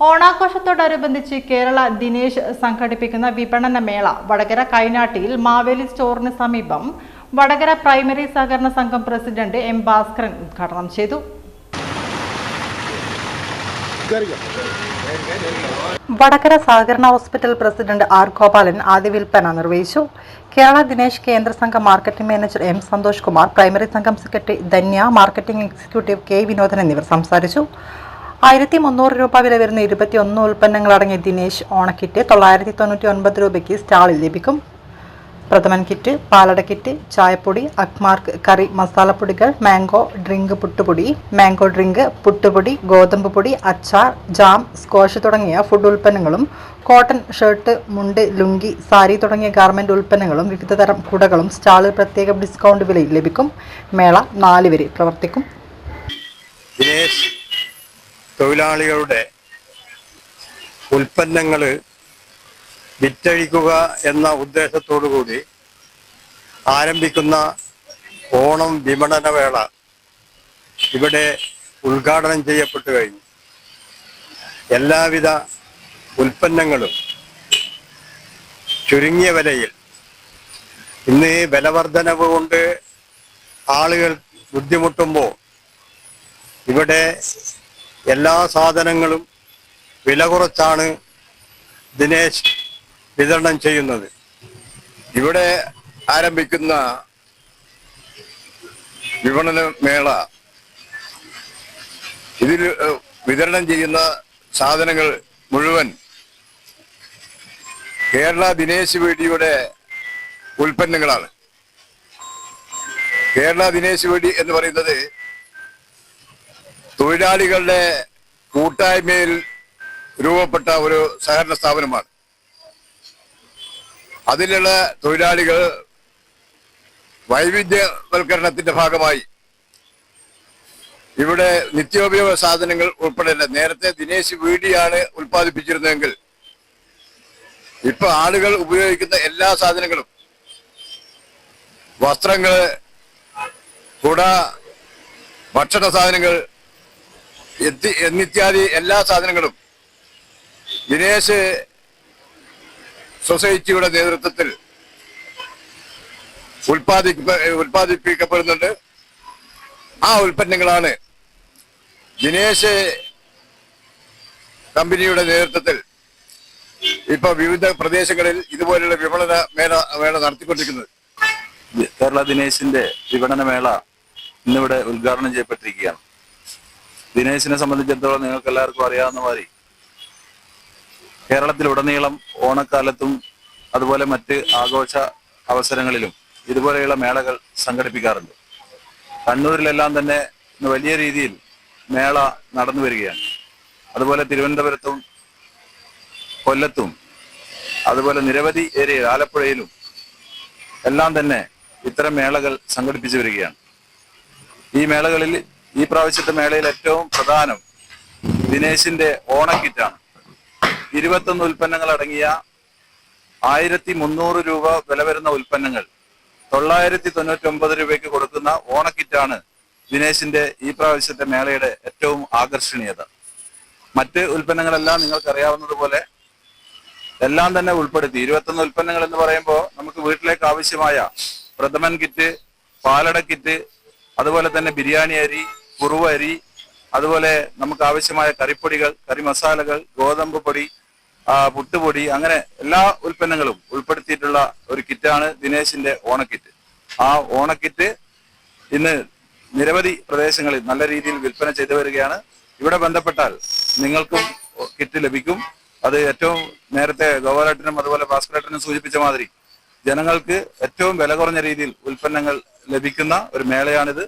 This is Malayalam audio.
ഓണാഘോഷത്തോടനുബന്ധിച്ച് കേരള ദിനേശ് സംഘടിപ്പിക്കുന്ന വിപണന മേള വടകര കൈനാട്ടിയിൽ മാവേലി സ്റ്റോറിന് സമീപം വടകര പ്രൈമറി സഹകരണ സംഘം പ്രസിഡന്റ് എം ഭാസ്കരൻ ഉദ്ഘാടനം ചെയ്തു. വടകര സഹകരണ ഹോസ്പിറ്റൽ പ്രസിഡന്റ് ആർ ഗോപാലൻ ആദ്യ വിൽപ്പന നിർവഹിച്ചു. കേരള ദിനേശ് കേന്ദ്ര സംഘം marketing manager M Santhosh Kumar primary സംഘം secretary Dhanya marketing executive K Vinodan എന്നിവർ സംസാരിച്ചു. ആയിരത്തി മുന്നൂറ് രൂപ വില വരുന്ന ഇരുപത്തിയൊന്ന് ഉൽപ്പന്നങ്ങൾ അടങ്ങിയ ദിനേശ് ഓണക്കിറ്റ് തൊള്ളായിരത്തി തൊണ്ണൂറ്റി ഒൻപത് രൂപയ്ക്ക് സ്റ്റാളിൽ ലഭിക്കും. പ്രഥമൻ കിറ്റ് പാലട കിറ്റ് ചായപ്പൊടി അക്മാർക്ക് കറി മസാലപ്പൊടികൾ മാംഗോ ഡ്രിങ്ക് പുട്ടുപൊടി മാംഗോ ഡ്രിങ്ക് പുട്ടുപൊടി ഗോതമ്പ് പൊടി അച്ചാർ ജാം സ്ക്വാഷ് തുടങ്ങിയ ഫുഡ് ഉൽപ്പന്നങ്ങളും കോട്ടൺ ഷർട്ട് മുണ്ട് ലുങ്കി സാരി തുടങ്ങിയ ഗാർമെന്റ് ഉൽപ്പന്നങ്ങളും വിവിധതരം കുടകളും സ്റ്റാളിൽ പ്രത്യേക ഡിസ്കൗണ്ട് വിലയിൽ ലഭിക്കും. മേള നാല് വരെ പ്രവർത്തിക്കും. തൊഴിലാളികളുടെ ഉൽപ്പന്നങ്ങൾ വിറ്റഴിക്കുക എന്ന ഉദ്ദേശത്തോടു കൂടി ആരംഭിക്കുന്ന ഓണം വിപണനവേള ഇവിടെ ഉദ്ഘാടനം ചെയ്യപ്പെട്ടു കഴിഞ്ഞു. എല്ലാവിധ ഉൽപ്പന്നങ്ങളും ചുരുങ്ങിയ വിലയിൽ. ഇന്ന് വിലവർധനവ് കൊണ്ട് ആളുകൾ ബുദ്ധിമുട്ടുമ്പോൾ ഇവിടെ എല്ലാ സാധനങ്ങളും വില കുറച്ചാണ് ദിനേശ് വിതരണം ചെയ്യുന്നത്. ഇവിടെ ആരംഭിക്കുന്ന വിപണന മേള ഇതിൽ വിതരണം ചെയ്യുന്ന സാധനങ്ങൾ മുഴുവൻ കേരള ദിനേശ് വേടിയുടെ ഉൽപ്പന്നങ്ങളാണ്. കേരള ദിനേശ് വേടി എന്ന് പറയുന്നത് തൊഴിലാളികളുടെ കൂട്ടായ്മയിൽ രൂപപ്പെട്ട ഒരു സഹകരണ സ്ഥാപനമാണ്. അതിലുള്ള തൊഴിലാളികൾ വൈവിധ്യവൽക്കരണത്തിന്റെ ഭാഗമായി ഇവിടെ നിത്യോപയോഗ സാധനങ്ങൾ ഉൾപ്പെടെ നേരത്തെ ദിനേശ് വീടിയാണ് ഉൽപ്പാദിപ്പിച്ചിരുന്നതെങ്കിൽ ഇപ്പൊ ആളുകൾ ഉപയോഗിക്കുന്ന എല്ലാ സാധനങ്ങളും വസ്ത്രങ്ങൾ കുട ഭക്ഷണ സാധനങ്ങൾ എത്തി എന്നിത്യാദി എല്ലാ സാധനങ്ങളും ദിനേശ് സൊസൈറ്റിയുടെ നേതൃത്വത്തിൽ ഉൽപ്പാദിപ്പ ഉൽപ്പാദിപ്പിക്കപ്പെടുന്നുണ്ട്. ആ ഉൽപ്പന്നങ്ങളാണ് ദിനേശ് കമ്പനിയുടെ നേതൃത്വത്തിൽ ഇപ്പൊ വിവിധ പ്രദേശങ്ങളിൽ ഇതുപോലുള്ള വിപണന മേള മേള നടത്തിക്കൊണ്ടിരിക്കുന്നത്. കേരള ദിനേശിന്റെ വിപണന മേള ഇന്നിവിടെ ഉദ്ഘാടനം ചെയ്യപ്പെട്ടിരിക്കുകയാണ്. ദിനേശിനെ സംബന്ധിച്ചിടത്തോളം നിങ്ങൾക്ക് എല്ലാവർക്കും അറിയാവുന്ന മാതിരി കേരളത്തിലുടനീളം ഓണക്കാലത്തും അതുപോലെ മറ്റ് ആഘോഷ അവസരങ്ങളിലും ഇതുപോലെയുള്ള മേളകൾ സംഘടിപ്പിക്കാറുണ്ട്. കണ്ണൂരിലെല്ലാം തന്നെ വലിയ രീതിയിൽ മേള നടന്നു വരികയാണ്. അതുപോലെ തിരുവനന്തപുരത്തും കൊല്ലത്തും അതുപോലെ നിരവധി ഏരിയ ആലപ്പുഴയിലും എല്ലാം തന്നെ ഇത്തരം മേളകൾ സംഘടിപ്പിച്ചു വരികയാണ്. ഈ മേളകളിൽ ഈ പ്രാവശ്യത്തെ മേളയിൽ ഏറ്റവും പ്രധാനം ദിനേശിന്റെ ഓണക്കിറ്റാണ്. ഇരുപത്തൊന്ന് ഉൽപ്പന്നങ്ങൾ അടങ്ങിയ ആയിരത്തി മുന്നൂറ് രൂപ വില വരുന്ന ഉൽപ്പന്നങ്ങൾ തൊള്ളായിരത്തി തൊണ്ണൂറ്റി ഒമ്പത് രൂപയ്ക്ക് കൊടുക്കുന്ന ഓണക്കിറ്റാണ് ദിനേശിന്റെ ഈ പ്രാവശ്യത്തെ മേളയുടെ ഏറ്റവും ആകർഷണീയത. മറ്റ് ഉൽപ്പന്നങ്ങളെല്ലാം നിങ്ങൾക്കറിയാവുന്നതുപോലെ എല്ലാം തന്നെ ഉൾപ്പെടുത്തി. ഇരുപത്തൊന്ന് ഉൽപ്പന്നങ്ങൾ എന്ന് പറയുമ്പോൾ നമുക്ക് വീട്ടിലേക്ക് ആവശ്യമായ പ്രഥമൻ കിറ്റ് പാലട കിറ്റ് അതുപോലെ തന്നെ ബിരിയാണി അരി കുറുവ അരി അതുപോലെ നമുക്ക് ആവശ്യമായ കറിപ്പൊടികൾ കറി മസാലകൾ ഗോതമ്പ് പൊടി പുട്ടുപൊടി അങ്ങനെ എല്ലാ ഉൽപ്പന്നങ്ങളും ഉൾപ്പെടുത്തിയിട്ടുള്ള ഒരു കിറ്റാണ് ദിനേശിന്റെ ഓണക്കിറ്റ്. ആ ഓണക്കിറ്റ് ഇന്ന് നിരവധി പ്രദേശങ്ങളിൽ നല്ല രീതിയിൽ വിൽപ്പന ചെയ്തു വരികയാണ്. ഇവിടെ ബന്ധപ്പെട്ടാൽ നിങ്ങൾക്കും കിറ്റ് ലഭിക്കും. അത് ഏറ്റവും നേരത്തെ ഗോപാലേട്ടനും അതുപോലെ ഭാസ്കരേട്ടനും സൂചിപ്പിച്ച മാതിരി ജനങ്ങൾക്ക് ഏറ്റവും വില കുറഞ്ഞ രീതിയിൽ ഉൽപ്പന്നങ്ങൾ ലഭിക്കുന്ന ഒരു മേളയാണിത്.